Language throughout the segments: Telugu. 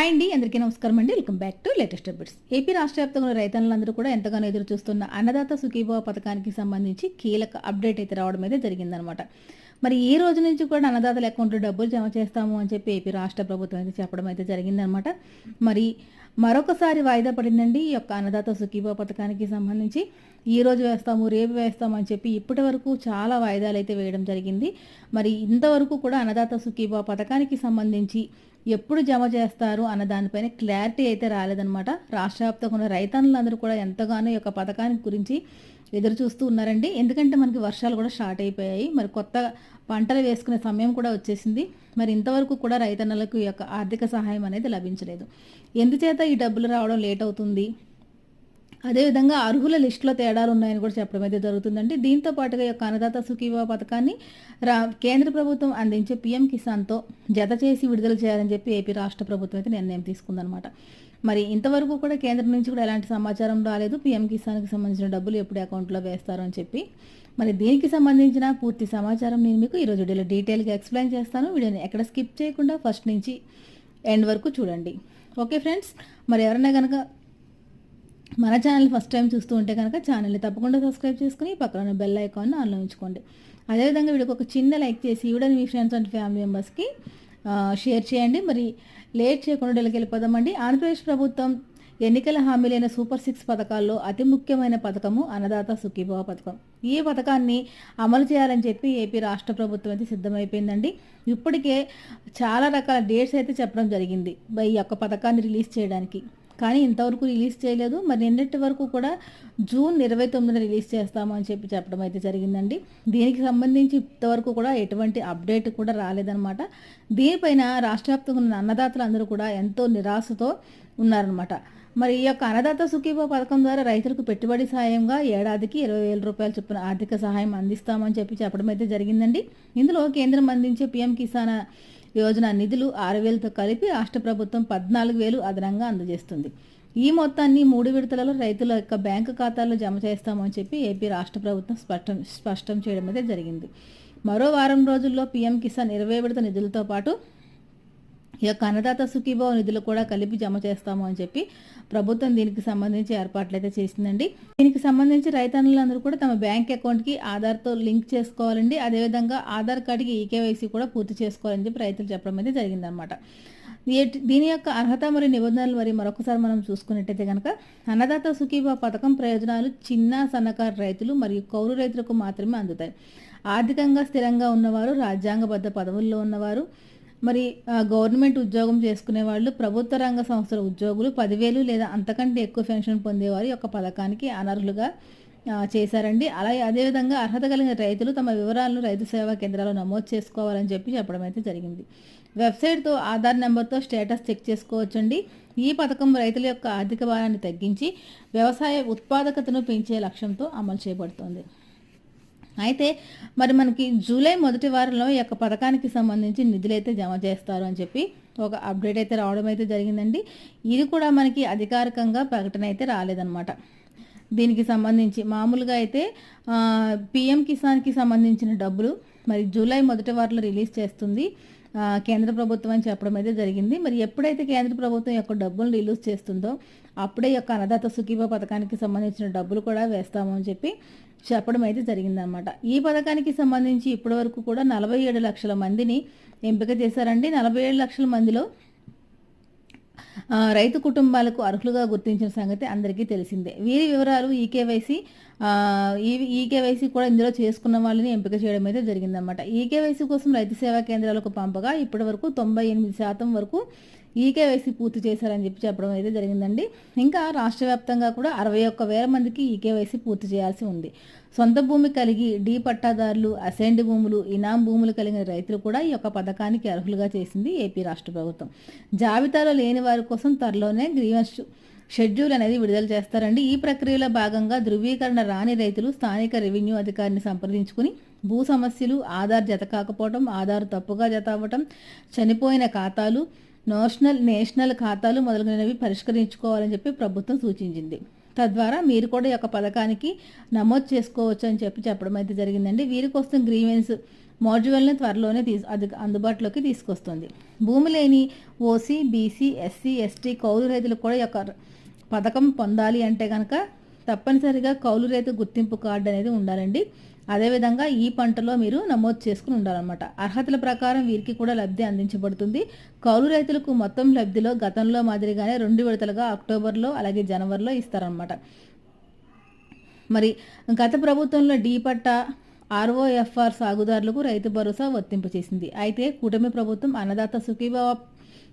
హాయ్ అండి అందరికీ నమస్కారం అండి. Welcome back to latest updates. AP రాష్ట్ర వ్యాప్తంగా రైతన్నులందరూ కూడా ఎంతగానో ఎదురు చూస్తున్న అన్నదాత సుఖీభవ పథకానికి సంబంధించి కీలక అప్డేట్ అయితే రావడం అయితే జరిగిందనమాట మరి ఈ రోజు నుంచి కూడా అన్నదాతల అకౌంట్లో డబ్బులు జమ చేస్తాము అని చెప్పి ఏపీ రాష్ట్ర ప్రభుత్వం అయితే చెప్పడం అయితే జరిగిందనమాట మరి మరొకసారి వాయిదా పడిందండి ఈ యొక్క అన్నదాత సుఖీభా పథకానికి సంబంధించి. ఈ రోజు వేస్తాము రేపు వేస్తాము అని చెప్పి ఇప్పటి వరకు చాలా వాయిదాలు అయితే వేయడం జరిగింది. మరి ఇంతవరకు కూడా అన్నదాత సుఖీభా పథకానికి సంబంధించి ఎప్పుడు జమ చేస్తారు అన్న దానిపైన క్లారిటీ అయితే రాలేదనమాట రాష్ట్ర వ్యాప్తంగా ఉన్న రైతన్నులందరూ కూడా ఎంతగానో ఈ యొక్క పథకానికి గురించి ఎదురు చూస్తూ ఉన్నారండి. ఎందుకంటే మనకి వర్షాలు కూడా స్టార్ట్ అయిపోయాయి. మరి కొత్త పంటలు వేసుకునే సమయం కూడా వచ్చేసింది. మరి ఇంతవరకు కూడా రైతన్నలకు ఈ యొక్క ఆర్థిక సహాయం అనేది లభించలేదు. ఎందుచేత ఈ డబ్బులు రావడం లేట్ అవుతుంది? అదేవిధంగా అర్హుల లిస్టులో తేడాలు ఉన్నాయని కూడా చెప్పడం అయితే జరుగుతుందండి. దీంతో పాటుగా ఈ యొక్క అన్నదాత సుఖీవా పథకాన్ని రా కేంద్ర ప్రభుత్వం అందించే పీఎం కిసాన్తో జత చేసి విడుదల చేయాలని చెప్పి ఏపీ రాష్ట్ర ప్రభుత్వం అయితే నిర్ణయం తీసుకుందనమాట మరి ఇంతవరకు కూడా కేంద్రం నుంచి కూడా ఎలాంటి సమాచారం రాలేదు. పీఎం కిసాన్కి సంబంధించిన డబ్బులు ఎప్పుడు అకౌంట్లో వేస్తారు అని చెప్పి. మరి దీనికి సంబంధించిన పూర్తి సమాచారం నేను మీకు ఈరోజు వీడియోలో డీటెయిల్గా ఎక్స్ప్లెయిన్ చేస్తాను. వీడియోని ఎక్కడ స్కిప్ చేయకుండా ఫస్ట్ నుంచి ఎండ్ వరకు చూడండి. ఓకే ఫ్రెండ్స్ మరి ఎవరైనా కనుక మన ఛానల్ ఫస్ట్ టైం చూస్తూ ఉంటే కనుక ఛానల్ని తప్పకుండా సబ్స్క్రైబ్ చేసుకుని పక్కన ఉన్న బెల్ ఐకాన్ను ఆన్లో ఉంచుకోండి. అదేవిధంగా వీడికి ఒక చిన్న లైక్ చేసి వీడియోని మీ ఫ్రెండ్స్ అండ్ ఫ్యామిలీ మెంబర్స్కి షేర్ చేయండి. మరి లేట్ చేయకుండా డెలికి వెళ్ళిపోదామండి. ఆంధ్రప్రదేశ్ ప్రభుత్వం ఎన్నికల హామీలైన సూపర్ సిక్స్ పథకాల్లో అతి ముఖ్యమైన పథకము అన్నదాత సుఖీభవ పథకం. ఈ పథకాన్ని అమలు చేయాలని చెప్పి ఏపీ రాష్ట్ర ప్రభుత్వం అయితే సిద్ధమైపోయిందండి. ఇప్పటికే చాలా రకాల డేట్స్ అయితే చెప్పడం జరిగింది. ఈ యొక్క పథకాన్ని రిలీజ్ చేయడానికి. కానీ ఇంతవరకు రిలీజ్ చేయలేదు. మరి నిన్నటి వరకు కూడా జూన్ ఇరవై తొమ్మిదిన రిలీజ్ చేస్తాము అని చెప్పి చెప్పడం అయితే జరిగిందండి. దీనికి సంబంధించి ఇంతవరకు కూడా ఎటువంటి అప్డేట్ కూడా రాలేదన్నమాట. దీనిపైన రాష్ట్ర వ్యాప్తంగా ఉన్న అన్నదాతలు అందరూ కూడా ఎంతో నిరాశతో ఉన్నారనమాట మరి ఈ యొక్క అన్నదాత సుఖీభ పథకం ద్వారా రైతులకు పెట్టుబడి సాయంగా ఏడాదికి ఇరవై వేల రూపాయలు చొప్పున ఆర్థిక సహాయం అందిస్తామని చెప్పి చెప్పడం అయితే జరిగిందండి. ఇందులో కేంద్రం అందించే పీఎం కిసాన్ యోజన నిధులు ఆరు వేలతో కలిపి రాష్ట్ర ప్రభుత్వం పద్నాలుగు వేలు అదనంగా అందజేస్తుంది. ఈ మొత్తాన్ని మూడు విడతలలో రైతుల యొక్క బ్యాంకు ఖాతాల్లో జమ చేస్తామని చెప్పి ఏపీ రాష్ట్ర ప్రభుత్వం స్పష్టం స్పష్టం చేయడం అయితే జరిగింది. మరో వారం రోజుల్లో పీఎం కిసాన్ ఇరవై విడత నిధులతో పాటు యొక్క అన్నదాత సుఖీభావ నిధులు కూడా కలిపి జమ చేస్తాము అని చెప్పి ప్రభుత్వం దీనికి సంబంధించి ఏర్పాట్లు అయితే చేసిందండి. దీనికి సంబంధించి రైతన్నులందరూ కూడా తమ బ్యాంక్ అకౌంట్కి ఆధార్తో లింక్ చేసుకోవాలండి. అదేవిధంగా ఆధార్ కార్డుకి ఈకేవైసీ కూడా పూర్తి చేసుకోవాలని చెప్పి రైతులు చెప్పడం అయితే జరిగిందనమాట దీని యొక్క అర్హత మరియు నిబంధనలు మరి మరొకసారి మనం చూసుకున్నట్టయితే కనుక అన్నదాత సుఖీభావ పథకం ప్రయోజనాలు చిన్న సన్నకారు రైతులు మరియు కౌలు రైతులకు మాత్రమే అందుతాయి. ఆర్థికంగా స్థిరంగా ఉన్నవారు రాజ్యాంగబద్ధ పదవుల్లో ఉన్నవారు మరి గవర్నమెంట్ ఉద్యోగం చేసుకునే వాళ్ళు ప్రభుత్వ రంగ సంస్థల ఉద్యోగులు పదివేలు లేదా అంతకంటే ఎక్కువ పెన్షన్ పొందేవారు యొక్క పథకానికి అనర్హులుగా చేశారండి. అలాగే అదేవిధంగా అర్హత కలిగిన రైతులు తమ వివరాలను రైతు సేవా కేంద్రాల్లో నమోదు చేసుకోవాలని చెప్పి చెప్పడం అయితే జరిగింది. వెబ్సైట్తో ఆధార్ నెంబర్తో స్టేటస్ చెక్ చేసుకోవచ్చండి. ఈ పథకం రైతుల యొక్క ఆర్థిక భారాన్ని తగ్గించి వ్యవసాయ ఉత్పాదకతను పెంచే లక్ష్యంతో అమలు చేయబడుతోంది. అయితే మరి మనకి జూలై మొదటి వారంలో ఈ యొక్క పథకానికి సంబంధించి నిధులైతే జమ చేస్తారు అని చెప్పి ఒక అప్డేట్ అయితే రావడం అయితే జరిగిందండి. ఇది కూడా మనకి అధికారికంగా ప్రకటన అయితే రాలేదన్నమాట. దీనికి సంబంధించి మామూలుగా అయితే పిఎం కిసాన్కి సంబంధించిన డబ్బులు మరి జూలై మొదటి వారంలో రిలీజ్ చేస్తుంది. కేంద్ర ప్రభుత్వం అని చెప్పడం అయితే జరిగింది. మరి ఎప్పుడైతే కేంద్ర ప్రభుత్వం యొక్క డబ్బులు రిలీజ్ చేస్తుందో అప్పుడే యొక్క అన్నదాత సుఖీభ పథకానికి సంబంధించిన డబ్బులు కూడా వేస్తాము అని చెప్పి చెప్పడం అయితే జరిగిందనమాట ఈ పథకానికి సంబంధించి ఇప్పటి వరకు కూడా నలభై ఏడు లక్షల మందిని ఎంపిక చేశారండి. నలభై ఏడు లక్షల మందిలో రైతు కుటుంబాలకు అర్హులుగా గుర్తించిన సంగతి అందరికీ తెలిసిందే. వీరి వివరాలు ఈకేవైసీ ఈ ఈకేవైసీ కూడా ఇందులో చేసుకున్న వాళ్ళని ఎంపిక చేయడం అయితే జరిగిందనమాట ఈకేవైసీ కోసం రైతు సేవా కేంద్రాలకు పంపగా ఇప్పటి వరకు తొంభై ఎనిమిది శాతం వరకు ఈకేవైసీ పూర్తి చేశారని చెప్పి చెప్పడం అయితే జరిగిందండి. ఇంకా రాష్ట్ర వ్యాప్తంగా కూడా అరవై ఒక్క వేల మందికి ఈకేవైసీ పూర్తి చేయాల్సి ఉంది. సొంత భూమి కలిగి డీ పట్టాదారులు అసెండ్ భూములు ఇనాం భూములు కలిగిన రైతులు కూడా ఈ యొక్క పథకానికి అర్హులుగా చేసింది ఏపీ రాష్ట్ర ప్రభుత్వం. జాబితాలో లేని వారి కోసం త్వరలోనే గ్రీవెన్స్ షెడ్యూల్ అనేది విడుదల చేస్తారండి. ఈ ప్రక్రియలో భాగంగా ధృవీకరణ రాని రైతులు స్థానిక రెవెన్యూ అధికారిని సంప్రదించుకుని భూ సమస్యలు ఆధార్ జత కాకపోవటం ఆధార్ తప్పుగా జత అవ్వటం చనిపోయిన ఖాతాలు నేషనల్ నేషనల్ ఖాతాలు మొదలైనవి పరిష్కరించుకోవాలని చెప్పి ప్రభుత్వం సూచించింది. తద్వారా మీరు కూడా ఈ యొక్క పథకానికి నమోదు చేసుకోవచ్చు అని చెప్పి చెప్పడం అయితే జరిగిందండి. వీరి కోసం గ్రీవెన్స్ మాడ్యువల్ని త్వరలోనే తీసు అది అందుబాటులోకి తీసుకొస్తుంది. భూమి లేని ఓసీ బీసీ ఎస్సీ ఎస్టీ కౌలు రైతులు కూడా ఈ యొక్క పథకం పొందాలి అంటే కనుక తప్పనిసరిగా కౌలు రైతు గుర్తింపు కార్డు అనేది ఉండాలండి. అదేవిధంగా ఈ పంటలో మీరు నమోదు చేసుకుని ఉండాలన్నమాట. అర్హతల ప్రకారం వీరికి కూడా లబ్ధి అందించబడుతుంది. కౌలు రైతులకు మొత్తం లబ్ధిలో గతంలో మాదిరిగానే రెండు విడతలుగా అక్టోబర్లో అలాగే జనవరిలో ఇస్తారనమాట మరి గత ప్రభుత్వంలో డీ పట్ట ఆర్ఓఎఫ్ఆర్ సాగుదారులకు రైతు భరోసా వర్తింపచేసింది అయితే కూటమి ప్రభుత్వం అన్నదాత సుఖీభావ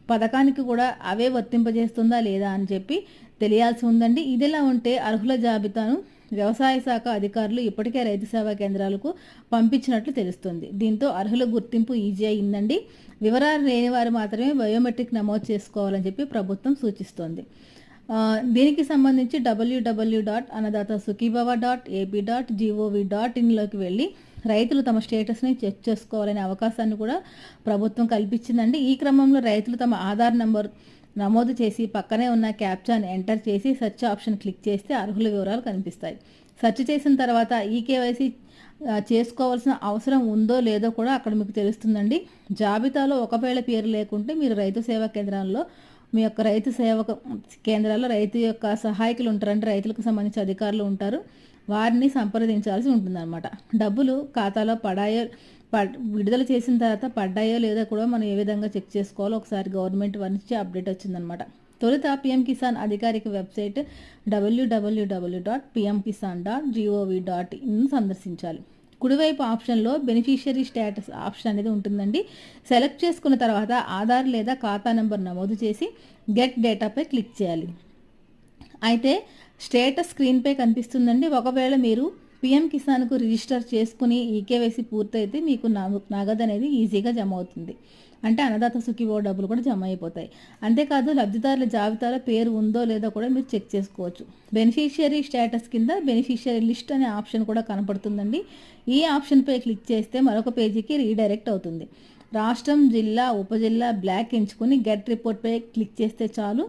పథకానికి కూడా అవే వర్తింపజేస్తుందా లేదా అని చెప్పి తెలియాల్సి ఉందండి. ఇదిలా ఉంటే అర్హుల జాబితాను వ్యవసాయ శాఖ అధికారులు ఇప్పటికే రైతు సేవా కేంద్రాలకు పంపించినట్లు తెలుస్తుంది. దీంతో అర్హుల గుర్తింపు ఈజీ అయిందండి. వివరాలు లేని వారు మాత్రమే బయోమెట్రిక్ నమోదు చేసుకోవాలని చెప్పి ప్రభుత్వం సూచిస్తోంది. దీనికి సంబంధించి WW dot Annadata Sukhibhava dot AP dot gov dot ఇన్లోకి వెళ్ళి రైతులు తమ స్టేటస్ని చెక్ చేసుకోవాలనే అవకాశాన్ని కూడా ప్రభుత్వం కల్పించిందండి. ఈ క్రమంలో రైతులు తమ ఆధార్ నంబర్ నమోదు చేసి పక్కనే ఉన్న క్యాప్చాను ఎంటర్ చేసి సెర్చ్ ఆప్షన్ క్లిక్ చేస్తే అర్హుల వివరాలు కనిపిస్తాయి. సెర్చ్ చేసిన తర్వాత ఈ కేవైసీ చేసుకోవాల్సిన అవసరం ఉందో లేదో కూడా అక్కడ మీకు తెలుస్తుందండి. జాబితాలో ఒకవేళ పేరు లేకుంటే మీరు రైతు సేవా కేంద్రాల్లో మీ యొక్క రైతు సేవక కేంద్రాల్లో రైతు యొక్క సహాయకులు ఉంటారంటే రైతులకు సంబంధించి అధికారులు ఉంటారు. వారిని సంప్రదించాల్సి ఉంటుందన్నమాట. డబ్బులు ఖాతాలో పడాయో విడుదల చేసిన తర్వాత పడ్డాయో లేదో కూడా మనం ఏ విధంగా చెక్ చేసుకోవాలో ఒకసారి గవర్నమెంట్ వారి నుంచి అప్డేట్ వచ్చిందనమాట తొలుత పిఎం కిసాన్ అధికారిక website WWW dot PM Kisan dot gov dot in సందర్శించాలి. కుడివైపు ఆప్షన్లో బెనిఫిషియరీ స్టేటస్ ఆప్షన్ అనేది ఉంటుందండి. సెలెక్ట్ చేసుకున్న తర్వాత ఆధార్ లేదా ఖాతా నెంబర్ నమోదు చేసి గెట్ డేటాపై క్లిక్ చేయాలి. అయితే స్టేటస్ స్క్రీన్పై కనిపిస్తుందండి. ఒకవేళ మీరు పిఎం కిసాన్కు రిజిస్టర్ చేసుకుని ఈకేవైసీ పూర్తయితే మీకు నగదు అనేది ఈజీగా జమ అవుతుంది. అంటే అన్నదాత సుఖీవో డబ్బులు కూడా జమ అయిపోతాయి. అంతేకాదు లబ్ధిదారుల జాబితాలో పేరు ఉందో లేదో కూడా మీరు చెక్ చేసుకోవచ్చు. బెనిఫిషియరీ స్టేటస్ కింద బెనిఫిషియరీ లిస్ట్ అనే ఆప్షన్ కూడా కనపడుతుందండి. ఈ ఆప్షన్పై క్లిక్ చేస్తే మరొక పేజీకి రీడైరెక్ట్ అవుతుంది. రాష్ట్రం జిల్లా ఉపజిల్లా బ్లాక్ ఎంచుకుని గెట్ రిపోర్ట్పై క్లిక్ చేస్తే చాలు.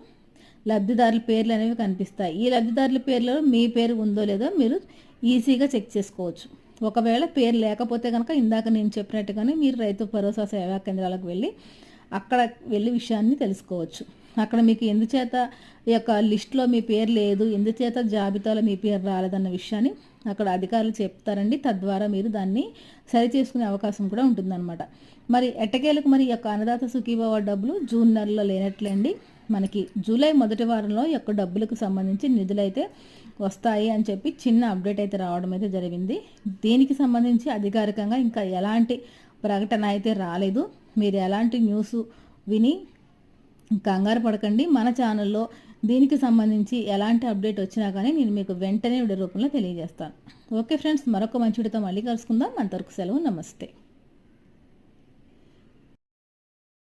లబ్ధిదారుల పేర్లు అనేవి కనిపిస్తాయి. ఈ లబ్ధిదారుల పేర్లలో మీ పేరు ఉందో లేదో మీరు ఈజీగా చెక్ చేసుకోవచ్చు. ఒకవేళ పేరు లేకపోతే కనుక ఇందాక నేను చెప్పినట్టుగానే మీరు రైతు భరోసా సేవా కేంద్రాలకు వెళ్ళి అక్కడ వెళ్ళి విషయాన్ని తెలుసుకోవచ్చు. అక్కడ మీకు ఎందుచేత ఈ యొక్క లిస్ట్లో మీ పేరు లేదు ఎందుచేత జాబితాలో మీ పేరు రాలేదన్న విషయాన్ని అక్కడ అధికారులు చెప్తారండి. తద్వారా మీరు దాన్ని సరి చేసుకునే అవకాశం కూడా ఉంటుందన్నమాట. మరి ఎట్టకేలకు మరి ఈ యొక్క అన్నదాత సుఖీభావ డబ్బులు జూన్ నెలలో లేనట్లేండి? మనకి జూలై మొదటి వారంలో యొక్క డబ్బులకు సంబంధించి నిధులైతే వస్తాయి అని చెప్పి చిన్న అప్డేట్ అయితే రావడం అయితే జరిగింది. దీనికి సంబంధించి అధికారికంగా ఇంకా ఎలాంటి ప్రకటన అయితే రాలేదు. మీరు ఎలాంటి న్యూస్ విని కంగారు పడకండి. మన ఛానల్లో దీనికి సంబంధించి ఎలాంటి అప్డేట్ వచ్చినా కానీ నేను మీకు వెంటనే వీడియో రూపంలో తెలియజేస్తాను. ఓకే ఫ్రెండ్స్ మరొక మంచి వీడియోతో మళ్ళీ కలుసుకుందాం. అంతవరకు సెలవు నమస్తే.